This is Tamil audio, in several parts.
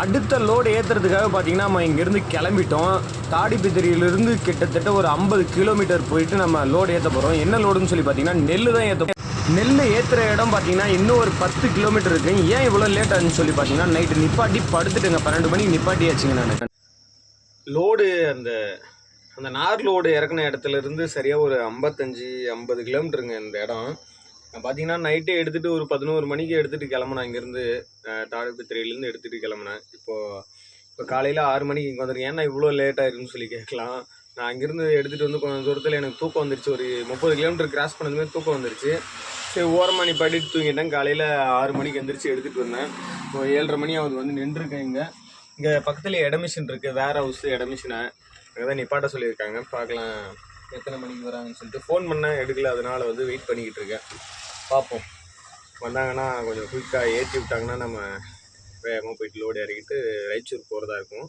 அடுத்த லோடு ஏற்றுறதுக்காக பார்த்தீங்கன்னா நம்ம இங்கேருந்து கிளம்பிட்டோம். தாடிப்பித்திரியிலிருந்து கிட்டத்தட்ட ஒரு ஐம்பது கிலோமீட்டர் போயிட்டு நம்ம லோடு ஏற்ற போகிறோம் என்ன லோடுன்னு சொல்லி பார்த்தீங்கன்னா நெல் தான் ஏற்ற நெல் ஏற்றுற இடம் பார்த்தீங்கன்னா இன்னும் ஒரு பத்து கிலோமீட்டர் இருக்குது ஏன் இவ்வளோ லேட் ஆச்சுன்னு சொல்லி பார்த்தீங்கன்னா நைட்டு நிப்பாட்டி படுத்துட்டுங்க. பன்னெண்டு மணிக்கு நிப்பாட்டியாச்சுங்க நான். லோடு அந்த அந்த நார் லோடு இறக்குன இடத்துல இருந்து சரியாக ஒரு ஐம்பத்தஞ்சு ஐம்பது கிலோமீட்டருங்க இந்த இடம். பார்த்தீங்கன்னா நைட்டே எடுத்துகிட்டு ஒரு பதினோரு மணிக்கு எடுத்துகிட்டு கிளம்புனேன். இங்கேருந்து தாடுபத்திரியிலேருந்து எடுத்துகிட்டு கிளம்புனேன். இப்போது இப்போ காலையில் ஆறு மணிக்கு இங்கே வந்துருக்கேன் ஏன்னா இவ்வளோ லேட் ஆயிருன்னு சொல்லி கேட்கலாம். நான் அங்கேருந்து எடுத்துகிட்டு வந்து கொஞ்சம் தூரத்தில் எனக்கு தூக்கம் வந்துருச்சு. ஒரு முப்பது கிலோமீட்டர் கிராஸ் பண்ணதுமே தூக்கம் வந்துருச்சு. சரி ஓரமாக நீ படிட்டு தூங்கிட்டேன். காலையில் ஆறு மணிக்கு எந்திரிச்சு எடுத்துகிட்டு வந்தேன். இப்போ ஏழரை மணி ஆகுது. வந்து நின்றுருக்கேன் இங்கே. இங்கே பக்கத்தில் எடமிஷன் இருக்குது வேர் ஹவுஸ் எடமிஷனை அங்கே தான் நிப்பாட்ட சொல்லியிருக்காங்க. பார்க்கலாம். எத்தனை மணிக்கு வராங்கன்னு சொல்லிட்டு ஃபோன் பண்ணேன். எடுக்கல. அதனால் வந்து வெயிட் பண்ணிக்கிட்டு இருக்கேன். பார்ப்போம். வந்தாங்கன்னா கொஞ்சம் குயிக்காக ஏற்றி விட்டாங்கன்னா நம்ம வேகமாக போயிட்டு லோடு இறக்கிட்டு ரைச்சூர் போகிறதா இருக்கும்.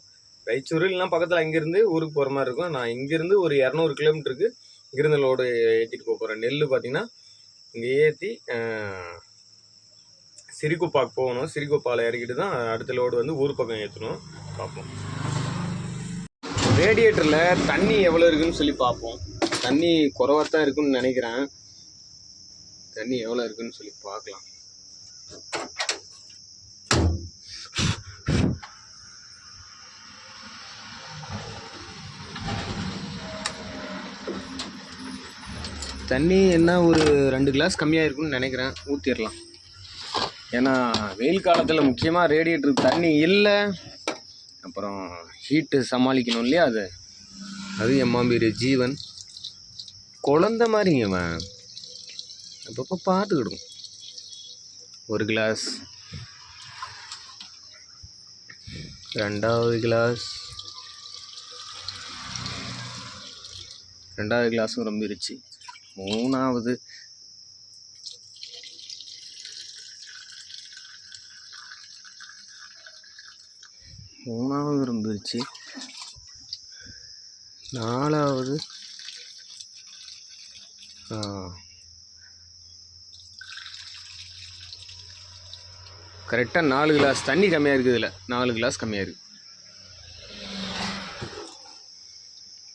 ரைச்சூர் இல்லைனா பக்கத்தில் அங்கேருந்து ஊருக்கு போகிற மாதிரி இருக்கும். நான் இங்கேருந்து ஒரு இரநூறு கிலோமீட்டருக்கு இங்கேருந்து லோடு ஏற்றிட்டு போக போகிறேன் நெல் பார்த்திங்கன்னா இங்கே ஏற்றி சிறிகுப்பாக்கு போகணும். சிறிகுப்பாவில் இறக்கிட்டு தான் அடுத்த லோடு வந்து ஊர் பக்கம் ஏற்றணும் பார்ப்போம். ரேடியேட்டரில் தண்ணி எவ்வளோ இருக்குன்னு சொல்லி பார்ப்போம். தண்ணி குறவாக தான் இருக்குன்னு நினைக்கிறேன். தண்ணி எவ்வளோ இருக்குன்னு சொல்லி பார்க்கலாம். தண்ணி என்ன ஒரு ரெண்டு கிளாஸ் கம்மியாக இருக்குன்னு நினைக்கிறேன். ஊற்றிடலாம் ஏன்னா வெயில் காலத்தில் முக்கியமாக ரேடியேட்டர் தண்ணி இல்லை அப்புறம் ஹீட்டு சமாளிக்கணும் இல்லையா அது? அது எம்மாம்பீர் ஜீவன். குழந்த மாதிரிங்க அவன் அப்பப்போ பார்த்துக்கிடும் ஒரு கிளாஸ் ரெண்டாவது கிளாஸ் ரெண்டாவது கிளாஸும் ரொம்பிருச்சு. மூணாவது. மூணாவது ரொம்பிருச்சு. நாலாவது. ஆ. கரெக்டாக நாலு கிளாஸ் தண்ணி கம்மியாக இருக்குது இதில் நாலு கிளாஸ் கம்மியாக இருக்குது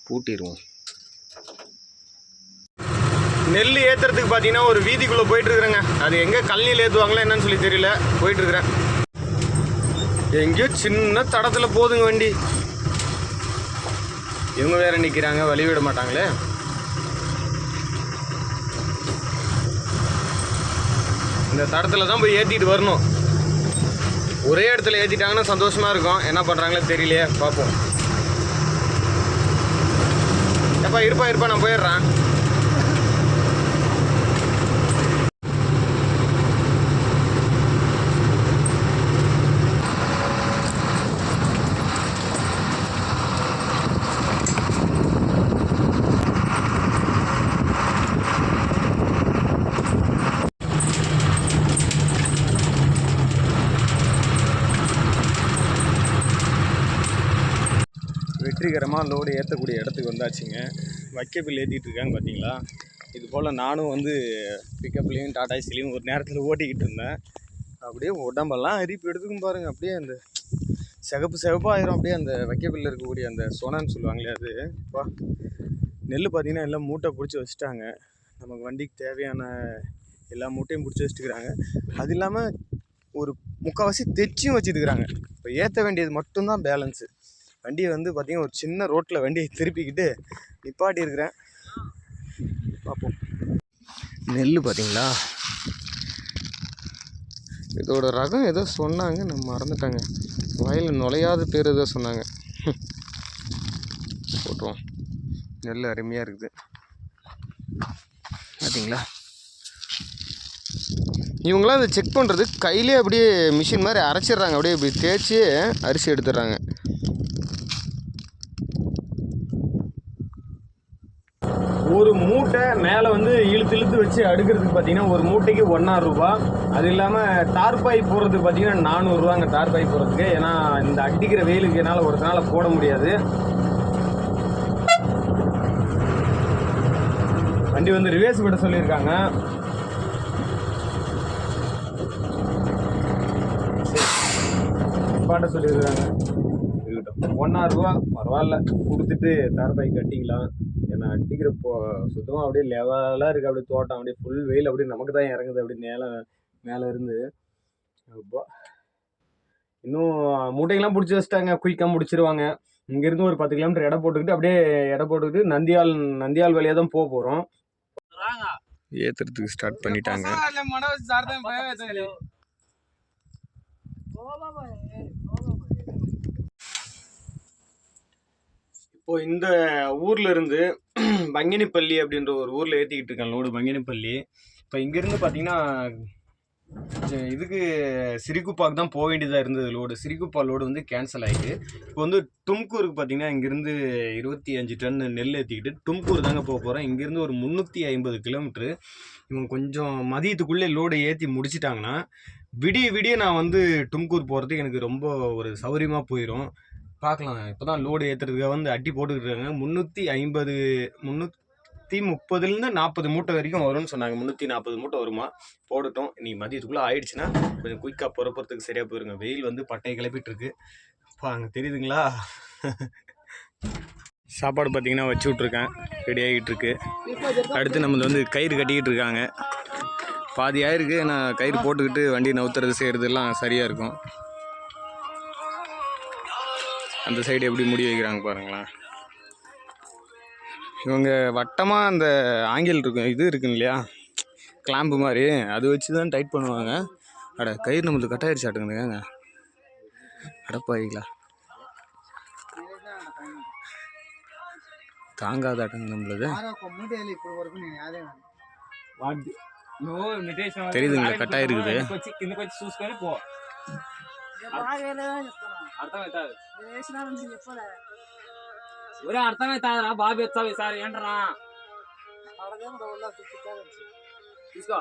பூட்டிடுவோம் நெல் ஏற்றுறதுக்கு பார்த்தீங்கன்னா ஒரு வீதிக்குள்ளே போயிட்டுருக்குறேங்க. அது எங்கே கழனியில் ஏற்றுவாங்களோ என்னன்னு சொல்லி தெரியல. போயிட்டுருக்குறேன். எங்கேயோ சின்ன தடத்தில் போதுங்க வண்டி. இவங்க வேற நிற்கிறாங்க வழி விட மாட்டாங்களே. இந்த தடத்தில் தான் போய் ஏற்றிட்டு வரணும். ஒரே இடத்துல ஏற்றிட்டாங்கன்னா சந்தோஷமாக இருக்கும். என்ன பண்ணுறாங்களே தெரியலையே. பார்ப்போம். எப்பா இருப்பா இருப்பா நான் போயிடுறேன். மொத்தமாக லோடு ஏற்றக்கூடிய இடத்துக்கு வந்தாச்சுங்க. வைக்கப்பில் ஏற்றிட்டு இருக்காங்க பார்த்தீங்களா? இது போல் நானும் வந்து பிக்கப்லேயும் டாடா ஏசிலையும் ஒரு நேரத்தில் ஓட்டிக்கிட்டு இருந்தேன். அப்படியே உடம்பெல்லாம் அரிப்பு. எடுத்துக்கும் பாருங்கள் அப்படியே அந்த சிகப்பு சிகப்பாயிரும் அப்படியே அந்த வைக்கப்பில் இருக்கக்கூடிய அந்த சொனான்னு சொல்லுவாங்களே அது. வா. நெல் பார்த்தீங்கன்னா எல்லாம் மூட்டை பிடிச்சி வச்சுட்டாங்க. நமக்கு வண்டிக்கு தேவையான எல்லா மூட்டையும் பிடிச்சி வச்சுட்டுக்கிறாங்க அது இல்லாமல் ஒரு முக்கால்வாசி தைச்சியும் வச்சுட்டுக்கிறாங்க இப்போ ஏற்ற வேண்டியது மட்டும்தான் பேலன்ஸு வண்டியை வந்து பார்த்திங்கன்னா ஒரு சின்ன ரோட்டில் வண்டியை திருப்பிக்கிட்டு நிப்பாட்டி இருக்கிறேன் பார்ப்போம். நெல் பார்த்தீங்களா? இதோட ரகம் ஏதோ சொன்னாங்க. நம்ம மறந்துட்டாங்க. வயலில் நுழையாத பேர் ஏதோ சொன்னாங்க. போட்டுருவோம். நெல் அருமையாக இருக்குது. பார்த்தீங்களா? இவங்களாம் அதை செக் பண்ணுறது கையிலே அப்படியே மிஷின் மாதிரி அரைச்சிடுறாங்க. அப்படியே இப்படி தேய்ச்சி அரிசி எடுத்துடுறாங்க. ஒரு மூட்டை மேலே வந்து இழுத்து இழுத்து வச்சு அடுக்கிறதுக்கு பார்த்தீங்கன்னா ஒரு மூட்டைக்கு ஒன்றாயிரம் ரூபா. அது இல்லாமல் தார்பாய் போடுறதுக்கு பார்த்தீங்கன்னா நானூறுரூவாங்க தார்பாய் போடுறதுக்கு. ஏன்னா இந்த அடிக்கிற வெயிலுக்கு என்னால் ஒரு நாள் போட முடியாது. வண்டி வந்து ரிவேஸ் விட சொல்லியிருக்காங்க. பாட்ட சொல்லியிருக்காங்க. ரூபா பரவாயில்ல. கொடுத்துட்டு தார்பாய் கட்டிக்கலாம். ஏன்னா அடிக்கிற போ சுத்தமாக அப்படியே லெவலாக இருக்குது அப்படியே தோட்டம் அப்படியே ஃபுல் வெயில் அப்படியே நமக்கு தான் இறங்குது. அப்படியே மேலே மேலே இருந்து. அப்பா இன்னும் மூட்டைங்கெல்லாம் பிடிச்சி வச்சிட்டாங்க. குயிக்காக முடிச்சிருவாங்க. இங்கேருந்து ஒரு பத்து கிலோமீட்டர் எடை போட்டுக்கிட்டு அப்படியே எடை போட்டுக்கிட்டு நந்தியால் நந்தியால் வழியாக தான் போக போகிறோம் ஏற்றுறதுக்கு ஸ்டார்ட் பண்ணிட்டாங்க. இப்போ இந்த ஊர்ல இருந்து பங்கினிப்பள்ளி அப்படின்ற ஒரு ஊர்ல ஏத்திக்கிட்டு இருக்கேன் லோடு பங்கினிப்பள்ளி இப்போ இங்கேருந்து பார்த்தீங்கன்னா இதுக்கு சிரிக்குப்பாக்கு தான் போக வேண்டியதாக இருந்தது லோடு. சிரிக்குப்பா லோடு வந்து கேன்சல் ஆகிட்டு இப்போ வந்து டும்கூருக்கு பார்த்தீங்கன்னா இங்கேருந்து இருபத்தி அஞ்சு டன் நெல் ஏற்றிக்கிட்டு டும்கூர் தாங்க போக போகிறோம் இங்கேருந்து ஒரு முந்நூற்றி ஐம்பது கிலோமீட்ரு இவங்க கொஞ்சம் மதியத்துக்குள்ளே லோடை ஏற்றி முடிச்சிட்டாங்கன்னா விடிய விடிய நான் வந்து டும்கூர் போகிறதுக்கு எனக்கு ரொம்ப ஒரு சௌகரியமாக போயிடும் பார்க்கலாம் இப்போ தான் லோடு ஏற்றுறதுக்காக வந்து அட்டி போட்டுக்கிட்டு இருக்காங்க. முந்நூற்றி ஐம்பது முந்நூற்றி முப்பதுலேருந்து நாற்பது மூட்டை வரைக்கும் வரும்னு சொன்னாங்க. முந்நூற்றி நாற்பது மூட்டை வருமா? போடட்டும். நீ மதியத்துக்குள்ளே ஆயிடுச்சுன்னா கொஞ்சம் குயிக்காக புறப்புறதுக்கு சரியாக போயிருங்க. வெயில் வந்து பட்டையை கிளப்பிட்டுருக்கு. இப்போ அங்கே தெரியுதுங்களா? சாப்பாடு பார்த்தீங்கன்னா வச்சு விட்ருக்கேன் ரெடி ஆகிட்டு இருக்கு அடுத்து நம்மள வந்து கயிறு கட்டிக்கிட்டு இருக்காங்க. பாதி ஆயிருக்கு. நான் கயிறு போட்டுக்கிட்டு வண்டி நவுத்துறது செய்கிறது எல்லாம் சரியாக இருக்கும். அந்த சைடு எப்படி முடி வைக்கிறாங்க பாருங்களேன். இவங்க வட்டமாக அந்த ஆங்கில் இருக்கும் இது இருக்குங்க இல்லையா? கிளாம்பு மாதிரி அது வச்சு தான் டைட் பண்ணுவாங்க. அட கயிறு நம்மளுக்கு கட் ஆயிடுச்சு ஆட்டுங்க அடப்பாயிங்களா தாங்காதாட்டுங்க நம்மளது. தெரியுதுங்களா, ஆயிருக்குது. అర్థమవుతుంది ఒరే అర్థమవుతుందిరా బాబు ఎత్తావు ఈసారి ఏంట్రా? తీసుకో.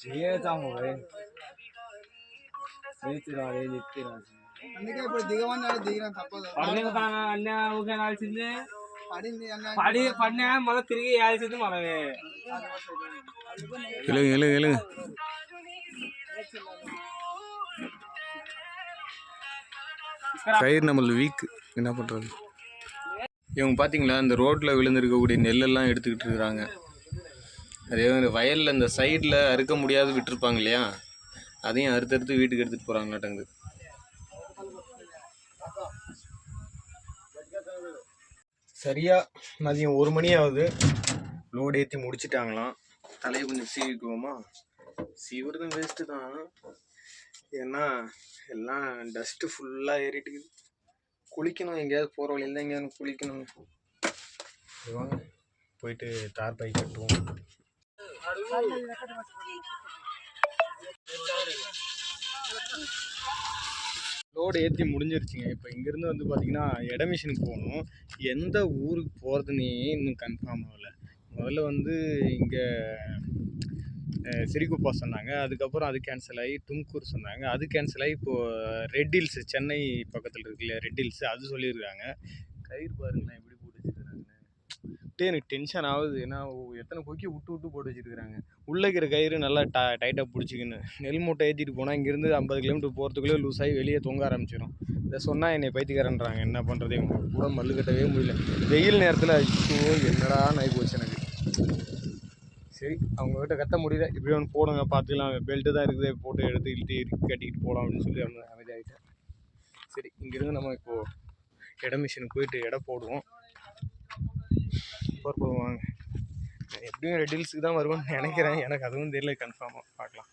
చేద్దాము అందుకే ఇప్పుడు దిగమని దిగిన తప్పదు. అన్నీ ఊకే పడి పడినా మళ్ళీ తిరిగి వేయాల్సింది మనమే எழுங்க எழுங்க எழுங்க கயிறு நம்மள வீக் என்ன பண்ணுறது இவங்க பார்த்தீங்களா இந்த ரோட்டில் விழுந்திருக்கக்கூடிய நெல்லெல்லாம் எடுத்துக்கிட்டு இருக்கிறாங்க அதே மாதிரி வயலில் இந்த சைடில் அறுக்க முடியாது விட்டுருப்பாங்க இல்லையா அதையும் அறுத்தறுத்து வீட்டுக்கு எடுத்துகிட்டு போகிறாங்களாட்டங்குது சரியாக மதியம் ஒரு மணி ஆகுது. லோடு ஏற்றி முடிச்சிட்டாங்களாம். தலையை கொஞ்சம் சீவிக்குவோமா? சீவுறதும் வேஸ்ட்டு தான். ஏன்னா எல்லாம் டஸ்ட்டு ஃபுல்லாக ஏறிட்டு குளிக்கணும் எங்கேயாவது போகிற வழியில் தான் எங்கேயாவது குளிக்கணும் வாங்க. போயிட்டு தார் பை கட்டுவோம். லோடு ஏற்றி முடிஞ்சிருச்சுங்க. இப்போ இங்கேருந்து வந்து பார்த்தீங்கன்னா இட மிஷினுக்கு போகணும். எந்த ஊருக்கு போகிறதுனே இன்னும் கன்ஃபார்ம் ஆகலை. முதல்ல வந்து இங்கே சிறிகுப்பா சொன்னாங்க. அதுக்கப்புறம் அது கேன்சல் ஆகி தும்கூர் சொன்னாங்க. அது கேன்சல் ஆகி இப்போது ரெட் ஹில்ஸ் சென்னை பக்கத்தில் இருக்குல்ல ரெட் ஹில்ஸ் அது சொல்லியிருக்காங்க. கயிறு பாருங்களேன் எப்படி விட்டு எனக்கு டென்ஷன் ஆகுது. ஏன்னா எத்தனை கொக்கி விட்டு விட்டு போட்டு வச்சுருக்குறாங்க. உள்ளே இருக்கிற கயிறு நல்லா ட டைட்டாக பிடிச்சிக்கின்னு. நெல் மூட்டை ஏற்றிட்டு போனால் இங்கேருந்து ஐம்பது கிலோமீட்டர் போகிறதுக்குள்ளே லூஸ் ஆகி வெளியே தொங்க ஆரம்பிச்சிடும் இதை சொன்னால் என்னை பைத்தியக்காரன்றாங்க. என்ன பண்ணுறது எங்கள் கூட மல்லு கட்டவே முடியல. வெயில் நேரத்தில் ஐயோ என்னடா நாய் போச்சு எனக்கு. சரி அவங்ககிட்ட கத்த முடியல. இப்படி ஒன்று போடுங்க பார்த்துக்கலாம். பெல்ட்டு தான் இருக்குது. போட்டு எடுத்து இழுத்து கட்டிக்கிட்டு போகலாம் அப்படின்னு சொல்லி அவங்க அமைதியாகிட்டேன் சரி இங்கேருந்து நம்ம இப்போது இட மிஷினுக்கு போயிட்டு இடம் போடுவோம். போர் போடுவாங்க எப்படியும் ரெட் ஹில்ஸுக்கு தான் வருவேன்னு நினைக்கிறேன். எனக்கு அதுவும் தெரியல. கன்ஃபார்மாக பார்க்கலாம்.